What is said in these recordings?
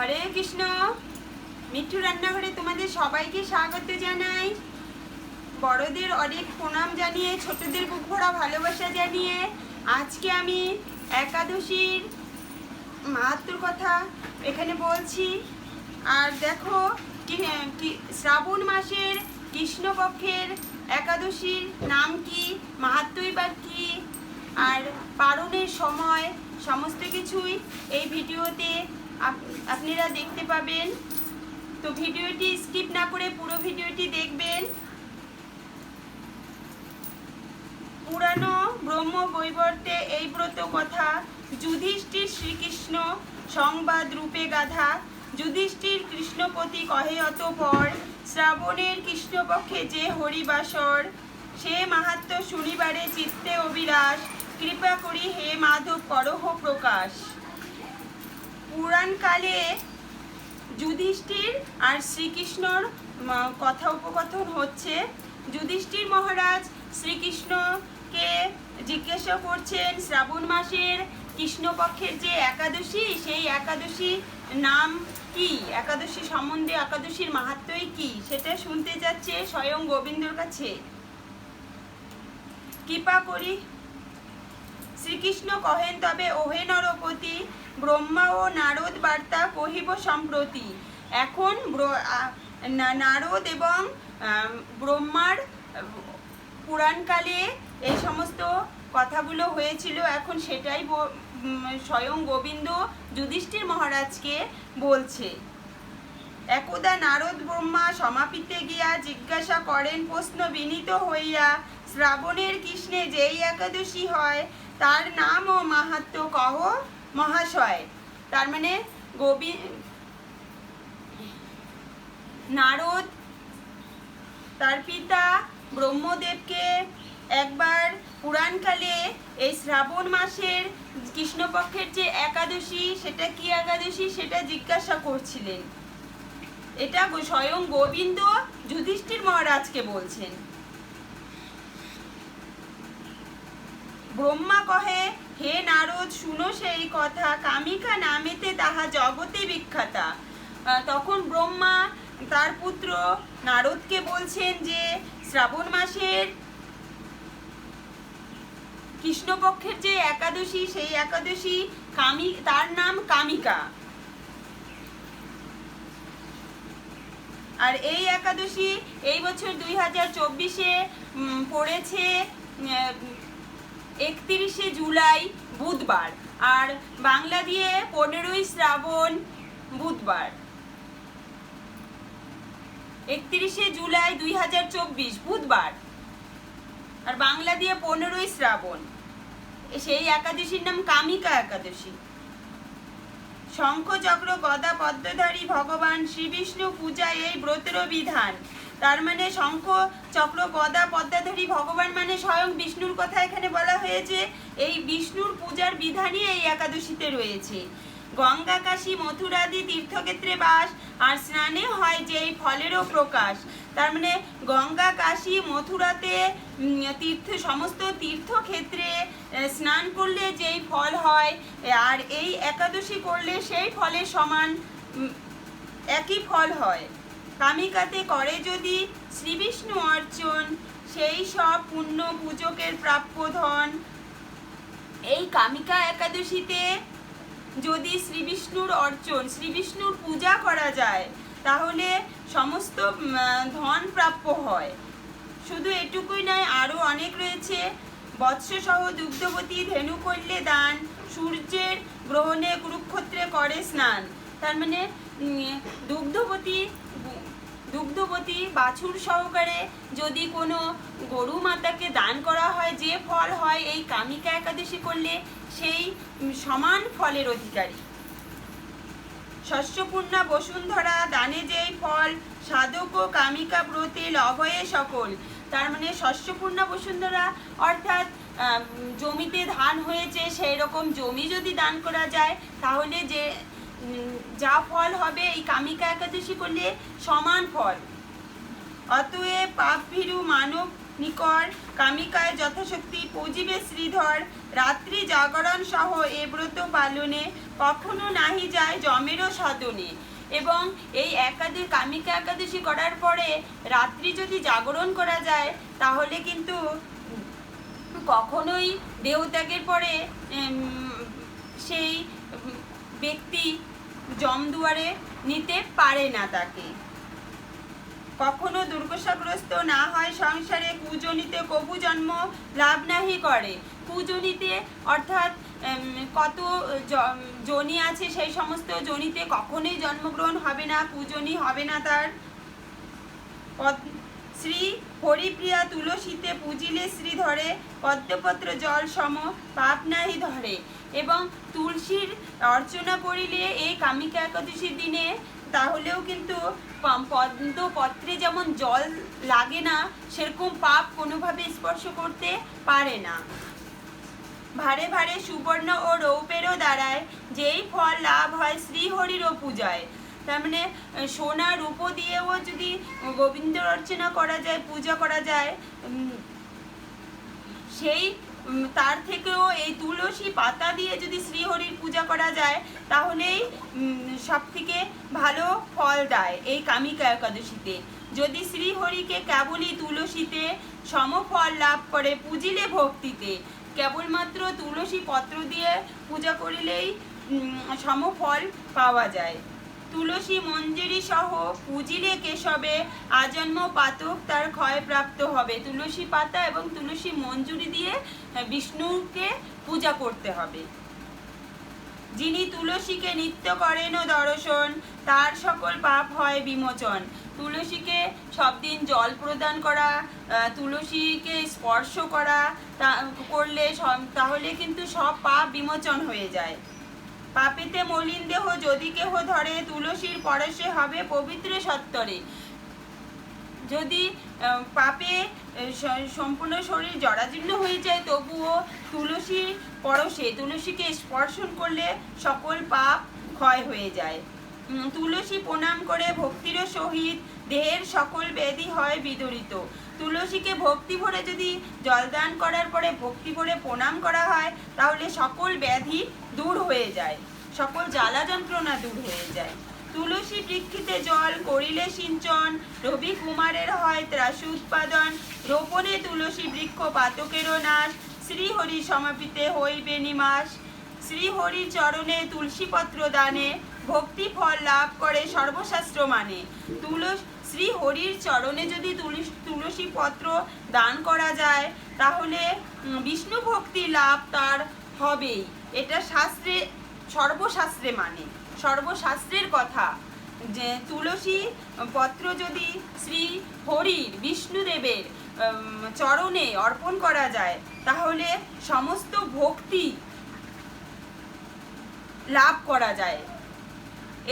হরে কৃষ্ণ। মিঠু রান্নাঘরে তোমাদের সবাইকে স্বাগত জানাই। বড়দের অনেক প্রণাম জানিয়ে, ছোটদের বুক ভরা ভালোবাসা জানিয়ে আজকে আমি একাদশীর মাহাত্মর কথা এখানে বলছি। আর দেখো শ্রাবণ মাসের কৃষ্ণপক্ষের একাদশীর নাম কি মাহাত্মই বা কি? আর পালনের সময় সমস্ত কিছুই এই ভিডিওতে আপনারা দেখতে পাবেন। তো ভিডিওটি স্কিপ না করে পুরো ভিডিওটি দেখবেন। পুরানো ব্রহ্ম বৈবর্তে এই ব্রত কথা যুধিষ্ঠির শ্রীকৃষ্ণ সংবাদ রূপে গাধা। যুধিষ্ঠির কৃষ্ণপতি কহে অতপর, শ্রাবণের কৃষ্ণপক্ষে যে হরিবাসর, সে মাহাত্ম শুনিবারে চিত্তে অবিরাস কৃপা করি হে মাধব করহ প্রকাশ। পুরাণকালে যুধিষ্ঠির আর শ্রীকৃষ্ণর কথা উপকথন হচ্ছে। যুধিষ্ঠির মহারাজ শ্রীকৃষ্ণকে জিজ্ঞাসা করছেন, শ্রাবণ মাসের কৃষ্ণপক্ষের যে একাদশী, সেই একাদশী নাম কি? একাদশী সম্বন্ধে একাদশীর মাহাত্মই কি? সেটা শুনতে যাচ্ছে স্বয়ং গোবিন্দর কাছে। কৃপা করি। শ্রীকৃষ্ণ কহেন তবে, ওহে নরপতি ব্রহ্মা ও নারদ বার্তা কহিব সম্প্রতি। এখন নারদ এবং ব্রহ্মার পুরাণকালে এই সমস্ত কথাগুলো হয়েছিল। এখন সেটাই স্বয়ং গোবিন্দ যুধিষ্ঠির মহারাজকে বলছে। একদা নারদ ব্রহ্মা সমাপিতে গিয়া জিজ্ঞাসা করেন, প্রশ্ন বিনীত হইয়া, শ্রাবণের কৃষ্ণে যেই একাদশী হয়, তার নাম ও মাহাত্ম কহ? মহাশয়, তার মানে নারদ, তার পিতা ব্রহ্মদেবকে একবার পুরাণকালে এই শ্রাবণ মাসের কৃষ্ণপক্ষের যে একাদশী, সেটা কি একাদশী? সেটা জিজ্ঞাসা করছিলেন। এটা স্বয়ং গোবিন্দ যুধিষ্ঠির মহারাজকে বলছেন। ব্রহ্মা কহে হে নারদ, শুনো সেই কথা। কামিকা নামেতে তাহা জগতে বিখ্যাতা। তখন ব্রহ্মা তার পুত্র নারদকে বলছেন যে, শ্রাবণ মাসের কৃষ্ণপক্ষের যে একাদশী, সেই একাদশী কামি, তার নাম কামিকা। আর এই একাদশী এই বছর দুই হাজার চব্বিশে পড়েছে একত্রিশে জুলাই বুধবার আর বাংলা দিয়ে পনেরোই শ্রাবণ বুধবার। একত্রিশে জুলাই দুই হাজার চব্বিশ বুধবার আর বাংলা দিয়ে পনেরোই শ্রাবণ। সেই একাদশীর নাম কামিকা একাদশী। শঙ্খচক্র গদা পদ্মধারী ভগবান শ্রী বিষ্ণু পূজা এই ব্রতের বিধান তার মানে শঙ্খ, চক্র, গদা, পদ্মাধারী, ভগবান মানে স্বয়ং বিষ্ণুর কথা এখানে বলা হয়েছে। এই বিষ্ণুর পূজার বিধানই এই একাদশীতে রয়েছে। গঙ্গা, কাশী মথুরাদি তীর্থক্ষেত্রে বাস, আর স্নানে হয় যেই ফলেরও প্রকাশ। তার মানে গঙ্গা, কাশী, মথুরাতে তীর্থ, সমস্ত তীর্থক্ষেত্রে স্নান করলে যেই ফল হয় আর এই একাদশী করলে সেই ফলের সমান একই ফল হয়। কামিকাতে করে যদি শ্রীবিষ্ণু অর্চন সেই সব পুণ্য পূজকের প্রাপ্য ধন। এই কামিকা একাদশীতে যদি শ্রীবিষ্ণুর অর্চন শ্রীবিষ্ণুর পূজা করা যায়, তাহলে সমস্ত ধন প্রাপ্য হয়। শুধু এটুকুই নয় আরও অনেক রয়েছে। বৎসসহ দুগ্ধবতী ধেনু করলে দান, সূর্যের গ্রহণে কুরুক্ষেত্রে করে স্নান। তার মানে দুগ্ধবতী দুগ্ধবতী বাছুর সহকারে যদি কোনো গরু মাতাকে দান করা হয়, যে ফল হয়, এই কামিকা একাদশী করলে সেই সমান ফলের অধিকারী। শস্যপূর্ণা বসুন্ধরা দানে যেই ফল, সাধক ও কামিকা ব্রতে লভয়ে সকল। তার মানে শস্যপূর্ণা বসুন্ধরা অর্থাৎ জমিতে ধান হয়েছে সেই রকম জমি যদি দান করা যায়, তাহলে যে যা ফল হবে এই কামিকা একাদশী করলে সমান ফল। অতএব পাপ ভীরু মানব নিকর কামিকায় যথাশক্তি পূজিবে শ্রীধর। রাত্রি জাগরণ সহ এ ব্রত পালনে কখনো নাহি যায় জমেরও সদনে এবং এই একাদশী কামিকা একাদশী করার পরে রাত্রি যদি জাগরণ করা যায়, তাহলে কিন্তু কখনোই দেহত্যাগের পরে উম, সেই উম, ব্যক্তি জমদুয়ারে নিতে পারে না তাকে। কখনো দুর্গসাগ্রস্ত না হয় সংসারে কুজনিতে কবু জন্ম লাভ নাহি করে। কুজনিতে অর্থাৎ কত জনি আছে সেই সমস্ত জনিতে কখনোই জন্মগ্রহণ হবে না কুজনি হবে না তার। শ্রী হরিপ্রিয়া তুলসীতে পূজিলে শ্রী ধরে, পদ্মপত্র জল সম পাপ নাহি ধরে। এবং তুলসীর অর্চনা করিলে এই কামিকা একাদশীর দিনে তাহলেও কিন্তু পদ্মপত্রে যেমন জল লাগে না, সেরকম পাপ কোনোভাবে স্পর্শ করতে পারে না। ভারে ভারে সুবর্ণ ও রৌপেরও দ্বারায় যেই ফল লাভ হয় শ্রীহরিরও পূজায়। তার মানে সোনা, রূপো দিয়েও যদি গোবিন্দ অর্চনা করা যায়, পূজা করা যায় সেই তার থেকেও এই তুলসী পাতা দিয়ে যদি শ্রীহরির পূজা করা যায়, তাহলেই সব থেকে ভালো ফল দেয় এই কামিকা একাদশীতে। যদি শ্রীহরিকে কেবলই তুলসীতে সমফল লাভ করে পুজিলে ভক্তিতে, কেবলমাত্র তুলসী পত্র দিয়ে পূজা করিলেই সমফল পাওয়া যায়। তুলসী মঞ্জুরি সহ পুজিলে কেশবে আজন্ম পাতক তার ক্ষয় প্রাপ্ত হবে। তুলসী পাতা এবং তুলসী মঞ্জুরি দিয়ে বিষ্ণুকে পূজা করতে হবে। যিনি তুলসীকে নিত্য করেন ও দর্শন, তার সকল পাপ হয় বিমোচন। তুলসীকে সব দিন জল প্রদান করা তুলসীকে স্পর্শ করা, তা, করলে তাহলে কিন্তু সব পাপ বিমোচন হয়ে যায়। পাপেতে মলিন দেহ যদি কেহ ধরে, তুলসীর পরশে হবে পবিত্র সত্তরে। যদি পাপে সম্পূর্ণ শরীর জরাজীর্ণ হয়ে যায়, তবুও তুলসী পরশে, তুলসীকে স্পর্শন করলে সকল পাপ ক্ষয় হয়ে যায়। তুলসী প্রণাম করে ভক্তির সহিত দেহের সকল ব্যাধি হয় বিদরিত। তুলসীকে ভক্তি ভরে যদি জলদান করার পরে ভক্তি ভরে প্রণাম করা হয়, তাহলে সকল ব্যাধি দূর হয়ে যায়। সকল জ্বালা যন্ত্রণা দূর হয়ে যায়। তুলসী বৃক্ষিতে জল করিলে সিঞ্চন, রবি কুমারের হয় ত্রাসু উৎপাদন, রোপণে তুলসী বৃক্ষ পাতকেরও নাশ, শ্রীহরি সমাপিতে হইবে নিমাস শ্রীহরির চরণে তুলসীপত্র দানে ভক্তি ফল লাভ করে সর্বশাস্ত্র মানে। তুলস শ্রী হরির চরণে যদি তুলস- পত্র দান করা যায়, তাহলে বিষ্ণু ভক্তি লাভ তার হবেই। এটা শাস্ত্রে, সর্বশাস্ত্রে মানে। সর্বশাস্ত্রের কথা যে তুলসী পত্র যদি শ্রী হরির বিষ্ণুদেবের চরণে অর্পণ করা যায়, তাহলে সমস্ত ভক্তি লাভ করা যায়।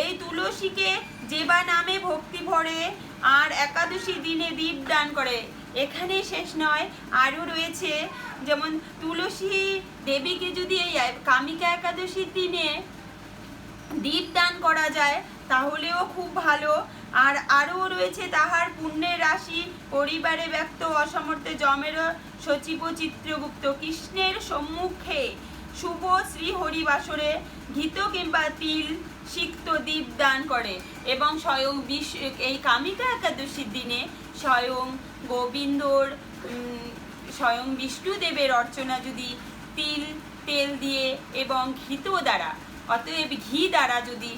এই তুলসীকে যেবা নামে ভক্তি ভরে আর একাদশী দিনে দীপ দান করে। এখানেই শেষ নয়, আরও রয়েছে, যেমন তুলসী দেবীকে যদি এই কামিকা একাদশীর দিনে দীপ দান করা যায়, তাহলেও খুব ভালো। আর আরও রয়েছে তাহার পুণ্যের রাশি, পরিবারে ব্যক্ত অসমর্থে জমের সচিব চিত্রগুপ্ত। কৃষ্ণের সম্মুখে শুভ শ্রী হরিবাসরে ঘিত কিংবা তিল সিক্ত দীপ দান করে এবং স্বয়ং বিশ, এই কামিকা একাদশীর দিনে স্বয়ং গোবিন্দর স্বয়ং বিষ্ণুদেবের অর্চনা যদি তিল, তেল দিয়ে এবং ঘিত দ্বারা, অতএব ঘি দ্বারা যদি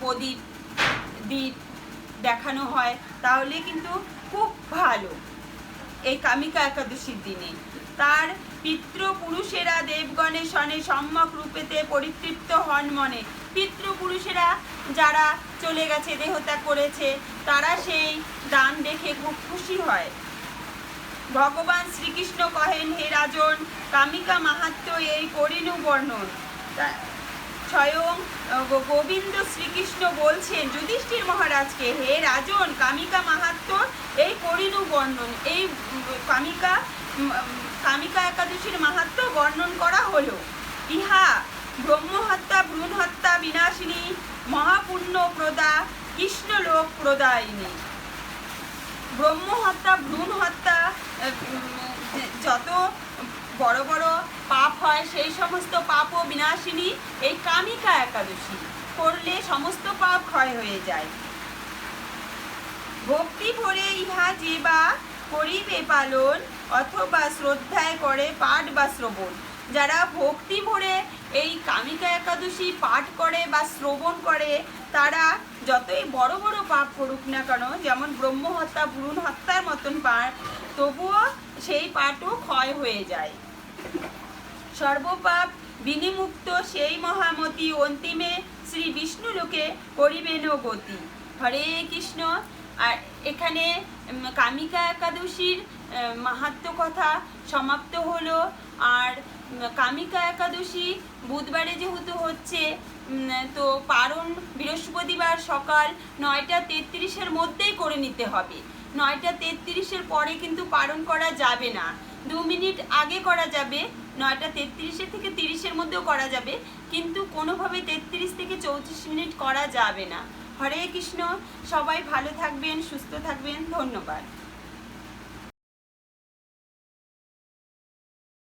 প্রদীপ, দ্বীপ দেখানো হয়, তাহলে কিন্তু খুব ভালো এই কামিকা একাদশীর দিনে। তার পিতৃপুরুষেরা দেবগণের সনে সম্যক রূপেতে পরিতৃপ্ত হন মনে। পিতৃপুরুষেরা যারা চলে গেছে, দেহত্যাগ করেছে, তারা সেই দান দেখে খুব খুশি হয়। ভগবান শ্রীকৃষ্ণ কহেন, হে রাজন, কামিকা মাহাত্ম এই করিনু বর্ণন। স্বয়ং গোবিন্দ শ্রীকৃষ্ণ বলছেন, যুধিষ্ঠির মহারাজকে, হে রাজন, কামিকা মাহাত্ম এই করিনু বর্ণন। এই কামিকা কামিকা একাদশীর মাহাত্ম বর্ণন করা হলো। ইহা ব্রহ্মহত্যা ভ্রূণ হত্যা বিনাশিনী, মহাপুণ্য প্রদা, কৃষ্ণলোক প্রদায়িনী। ব্রহ্ম হত্যা ভ্রূণ হত্যা যত বড় বড় পাপ হয়, সেই সমস্ত পাপও বিনাশিনী এই কামিকা একাদশী করলে সমস্ত পাপ ক্ষয় হয়ে যায়। ভক্তি ভরে ইহা যে বা করিবে পালন, অথবা শ্রদ্ধায় করে পাঠ বা শ্রবণ। যারা ভক্তি ভরে এই কামিকা একাদশী পাঠ করে বা শ্রবণ করে, তারা যতই বড় বড় পাপ করুক না কেন, যেমন ব্রহ্ম হত্যা ভ্রূণ হত্যার মতন পাঠ তবুও সেই পাঠও ক্ষয় হয়ে যায়। সর্বপাপ বিনিমুক্ত সেই মহামতি অন্তিমে শ্রী বিষ্ণু লোকে করিবেন গতি। হরে কৃষ্ণ। আর এখানে কামিকা একাদশীর আহ, মাহাত্ম্য কথা সমাপ্ত হলো। আর কামিকা একাদশী বুধবারে যেহেতু হচ্ছে তো পারণ বৃহস্পতিবার সকাল নয়টা তেত্রিশের মধ্যেই করে নিতে হবে। নয়টা তেত্রিশের পরে কিন্তু পালন করা যাবে না। দু মিনিট আগে করা যাবে নয়টা তেত্রিশের থেকে তিরিশের মধ্যেও করা যাবে কিন্তু কোনোভাবে তেত্রিশ থেকে চৌত্রিশ মিনিট করা যাবে না। হরে কৃষ্ণ সবাই ভালো থাকবেন সুস্থ থাকবেন ধন্যবাদ।